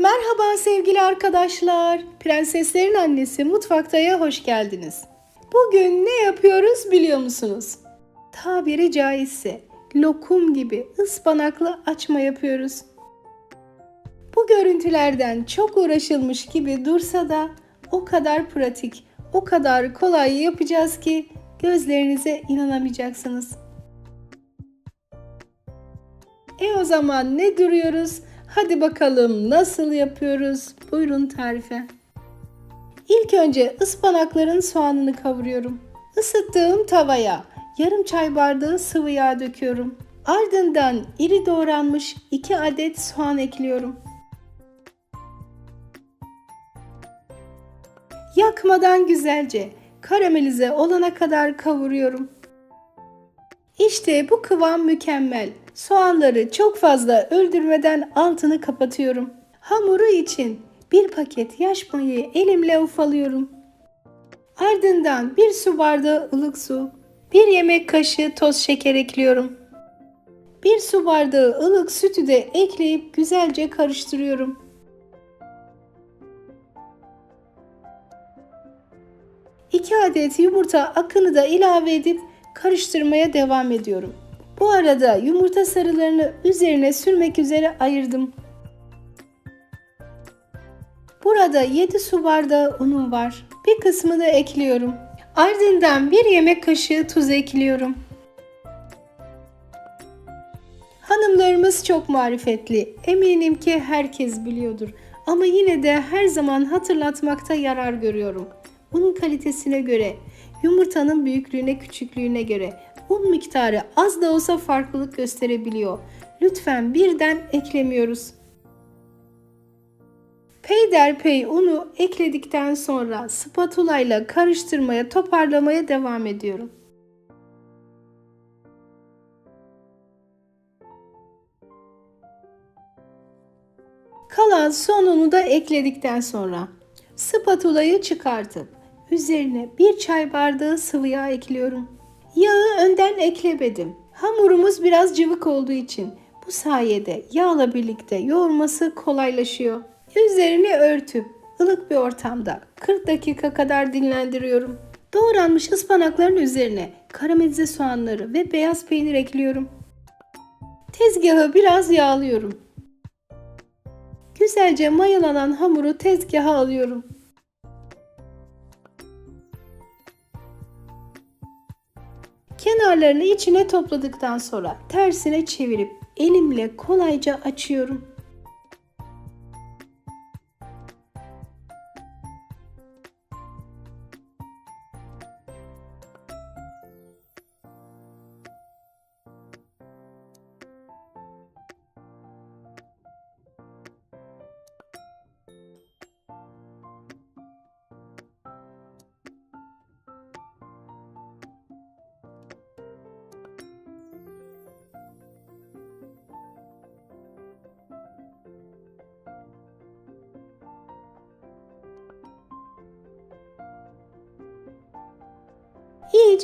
Merhaba sevgili arkadaşlar. Prenseslerin annesi Mutfakta'ya hoş geldiniz. Bugün ne yapıyoruz biliyor musunuz? Tabiri caizse lokum gibi ıspanaklı açma yapıyoruz. Bu görüntülerden çok uğraşılmış gibi dursa da o kadar pratik, o kadar kolay yapacağız ki gözlerinize inanamayacaksınız. E o zaman ne duruyoruz? Hadi bakalım nasıl yapıyoruz? Buyurun tarife. İlk önce ıspanakların soğanını kavuruyorum. Isıttığım tavaya yarım çay bardağı sıvı yağ döküyorum. Ardından iri doğranmış 2 adet soğan ekliyorum. Yakmadan güzelce karamelize olana kadar kavuruyorum. İşte bu kıvam mükemmel. Soğanları çok fazla öldürmeden altını kapatıyorum. Hamuru için bir paket yaş mayayı elimle ufalıyorum. Ardından bir su bardağı ılık su, bir yemek kaşığı toz şeker ekliyorum. Bir su bardağı ılık sütü de ekleyip güzelce karıştırıyorum. İki adet yumurta akını da ilave edip karıştırmaya devam ediyorum. Bu arada yumurta sarılarını üzerine sürmek üzere ayırdım. Burada 7 su bardağı unum var. Bir kısmını ekliyorum. Ardından bir yemek kaşığı tuz ekliyorum. Hanımlarımız çok marifetli. Eminim ki herkes biliyordur. Ama yine de her zaman hatırlatmakta yarar görüyorum. Unun kalitesine göre, yumurtanın büyüklüğüne küçüklüğüne göre un miktarı az da olsa farklılık gösterebiliyor. Lütfen birden eklemiyoruz. Peyderpey unu ekledikten sonra spatula ile karıştırmaya, toparlamaya devam ediyorum. Kalan son unu da ekledikten sonra spatulayı çıkartıp üzerine bir çay bardağı sıvı yağ ekliyorum. Yağı önden eklemedim. Hamurumuz biraz cıvık olduğu için bu sayede yağla birlikte yoğurması kolaylaşıyor. Üzerini örtüp ılık bir ortamda 40 dakika kadar dinlendiriyorum. Doğranmış ıspanakların üzerine karamelize soğanları ve beyaz peynir ekliyorum. Tezgahı biraz yağlıyorum. Güzelce mayalanan hamuru tezgaha alıyorum. Kenarlarını içine topladıktan sonra tersine çevirip elimle kolayca açıyorum.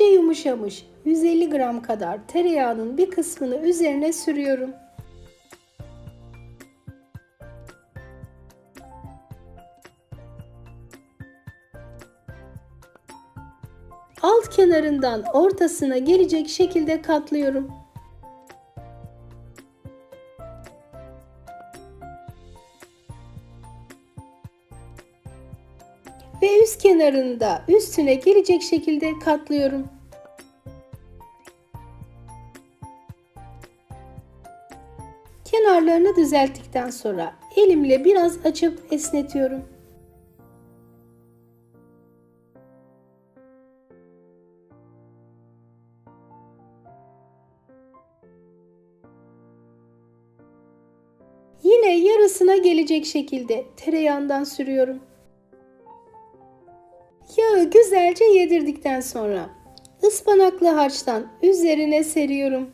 İyice yumuşamış 150 gram kadar tereyağının bir kısmını üzerine sürüyorum. Alt kenarından ortasına gelecek şekilde katlıyorum. Ve üst kenarını da üstüne gelecek şekilde katlıyorum. Kenarlarını düzelttikten sonra elimle biraz açıp esnetiyorum. Yine yarısına gelecek şekilde tereyağından sürüyorum. Güzelce yedirdikten sonra ıspanaklı harçtan üzerine seriyorum.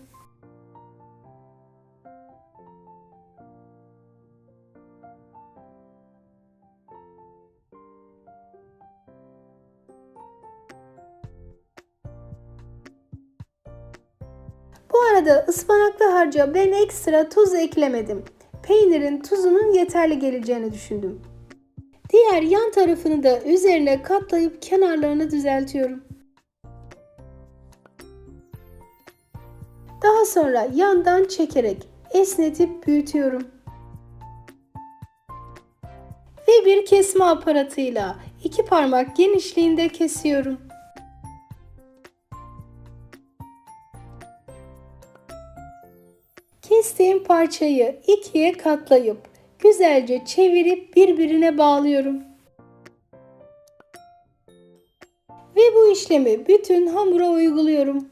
Bu arada ıspanaklı harca ben ekstra tuz eklemedim. peynirin tuzunun yeterli geleceğini düşündüm. Diğer yan tarafını da üzerine katlayıp kenarlarını düzeltiyorum. Daha sonra yandan çekerek esnetip büyütüyorum. Ve bir kesme aparatıyla iki parmak genişliğinde kesiyorum. Kestiğim parçayı ikiye katlayıp güzelce çevirip birbirine bağlıyorum. Ve bu işlemi bütün hamura uyguluyorum.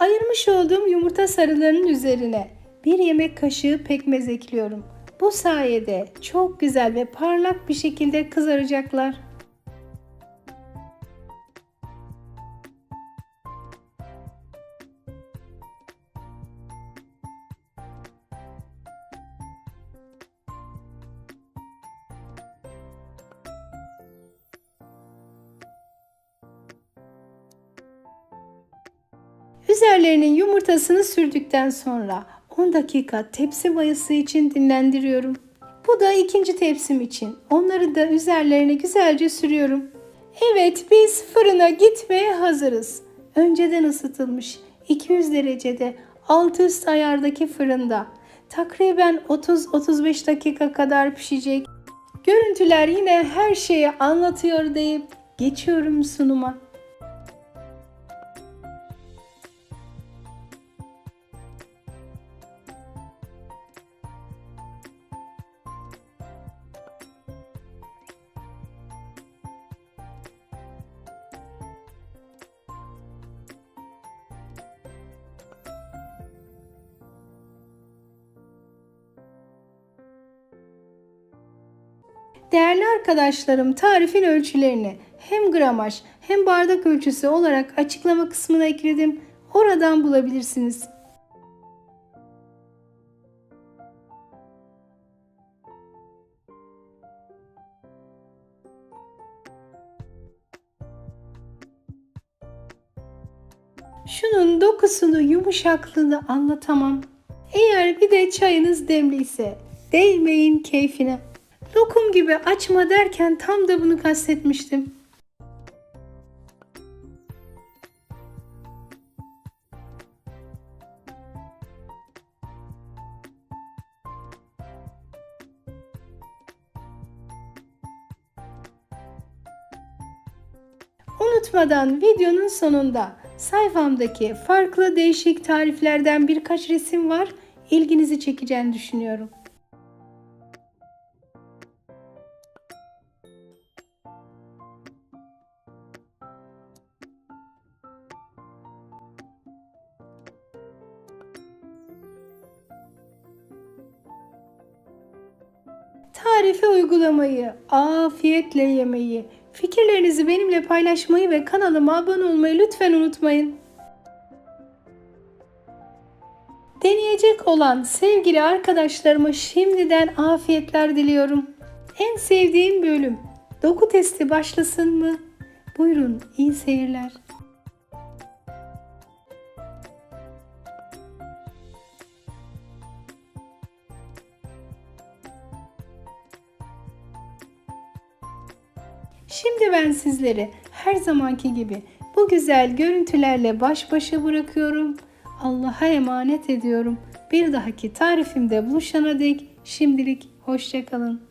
Ayırmış olduğum yumurta sarılarının üzerine bir yemek kaşığı pekmez ekliyorum. Bu sayede çok güzel ve parlak bir şekilde kızaracaklar. Üzerlerinin yumurtasını sürdükten sonra 10 dakika tepsi mayası için dinlendiriyorum. Bu da ikinci tepsim için. Onları da üzerlerine güzelce sürüyorum. Evet biz fırına gitmeye hazırız. Önceden ısıtılmış 200 derecede alt üst ayardaki fırında. Takriben 30-35 dakika kadar pişecek. Görüntüler yine her şeyi anlatıyor deyip geçiyorum sunuma. Değerli arkadaşlarım tarifin ölçülerini hem gramaj hem bardak ölçüsü olarak açıklama kısmına ekledim. Oradan bulabilirsiniz. Şunun dokusunu, yumuşaklığını anlatamam. Eğer bir de çayınız demliyse değmeyin keyfine. Lokum gibi açma derken tam da bunu kastetmiştim. Unutmadan videonun sonunda sayfamdaki farklı değişik tariflerden birkaç resim var. İlginizi çekeceğini düşünüyorum. Tarifi uygulamayı, afiyetle yemeyi, fikirlerinizi benimle paylaşmayı ve kanalıma abone olmayı lütfen unutmayın. Deneyecek olan sevgili arkadaşlarıma şimdiden afiyetler diliyorum. En sevdiğim bölüm. Doku testi başlasın mı? Buyurun, iyi seyirler. Şimdi ben sizleri her zamanki gibi bu güzel görüntülerle baş başa bırakıyorum. Allah'a emanet ediyorum. Bir dahaki tarifimde buluşana dek şimdilik hoşçakalın.